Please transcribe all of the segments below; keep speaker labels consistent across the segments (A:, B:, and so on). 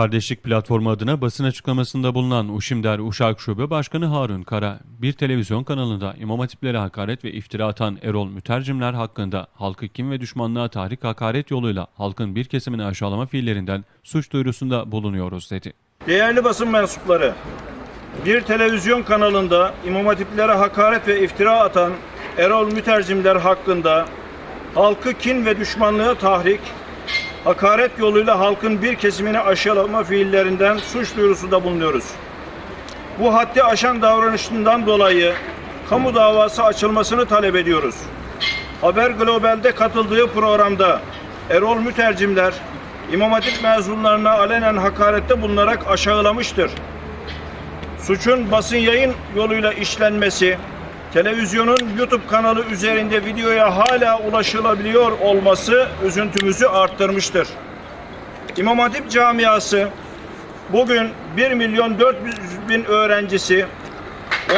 A: Kardeşlik Platformu adına basın açıklamasında bulunan Uşimder Uşak Şube Başkanı Harun Kara, bir televizyon kanalında İmam Hatiplere hakaret ve iftira atan Erol Mütercimler hakkında halkı kim ve düşmanlığa tahrik hakaret yoluyla halkın bir kesimini aşağılama fiillerinden suç duyurusunda bulunuyoruz dedi.
B: Değerli basın mensupları, bir televizyon kanalında İmam Hatiplere hakaret ve iftira atan Erol Mütercimler hakkında halkı kin ve düşmanlığa tahrik, hakaret yoluyla halkın bir kesimini aşağılama fiillerinden suç duyurusunda bulunuyoruz. Bu haddi aşan davranışından dolayı kamu davası açılmasını talep ediyoruz. Haber Global'de katıldığı programda Erol Mütercimler İmam Hatip mezunlarına alenen hakarette bulunarak aşağılamıştır. Suçun basın yayın yoluyla işlenmesi, televizyonun YouTube kanalı üzerinde videoya hala ulaşılabiliyor olması üzüntümüzü arttırmıştır. İmam Hatip camiası bugün 1 milyon 400 bin öğrencisi,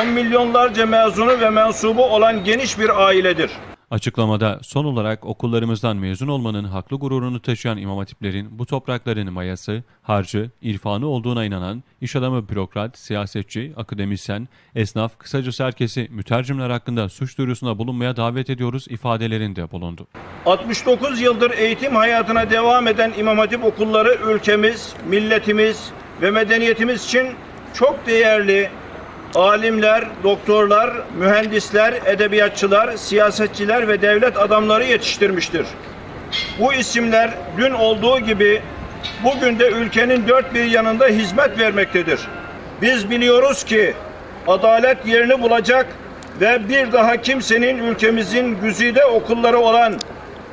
B: 10 milyonlarca mezunu ve mensubu olan geniş bir ailedir.
A: Açıklamada son olarak okullarımızdan mezun olmanın haklı gururunu taşıyan imam hatiplerin bu toprakların mayası, harcı, irfanı olduğuna inanan iş adamı bürokrat, siyasetçi, akademisyen, esnaf, kısacası herkesi mütercimler hakkında suç duyurusuna bulunmaya davet ediyoruz ifadelerinde bulundu.
B: 69 yıldır eğitim hayatına devam eden İmam Hatip okulları ülkemiz, milletimiz ve medeniyetimiz için çok değerli alimler, doktorlar, mühendisler, edebiyatçılar, siyasetçiler ve devlet adamları yetiştirmiştir. Bu isimler dün olduğu gibi bugün de ülkenin dört bir yanında hizmet vermektedir. Biz biliyoruz ki adalet yerini bulacak ve bir daha kimsenin ülkemizin güzide okulları olan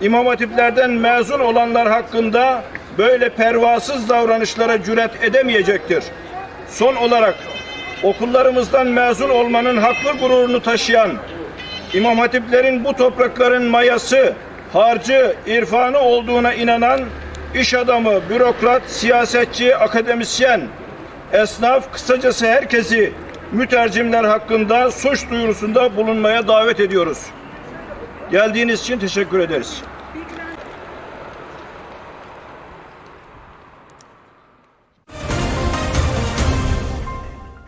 B: İmam Hatiplerden mezun olanlar hakkında böyle pervasız davranışlara cüret edemeyecektir. Son olarak okullarımızdan mezun olmanın haklı gururunu taşıyan İmam Hatiplerin bu toprakların mayası, harcı, irfanı olduğuna inanan iş adamı, bürokrat, siyasetçi, akademisyen, esnaf, kısacası herkesi mütercimler hakkında suç duyurusunda bulunmaya davet ediyoruz. Geldiğiniz için teşekkür ederiz.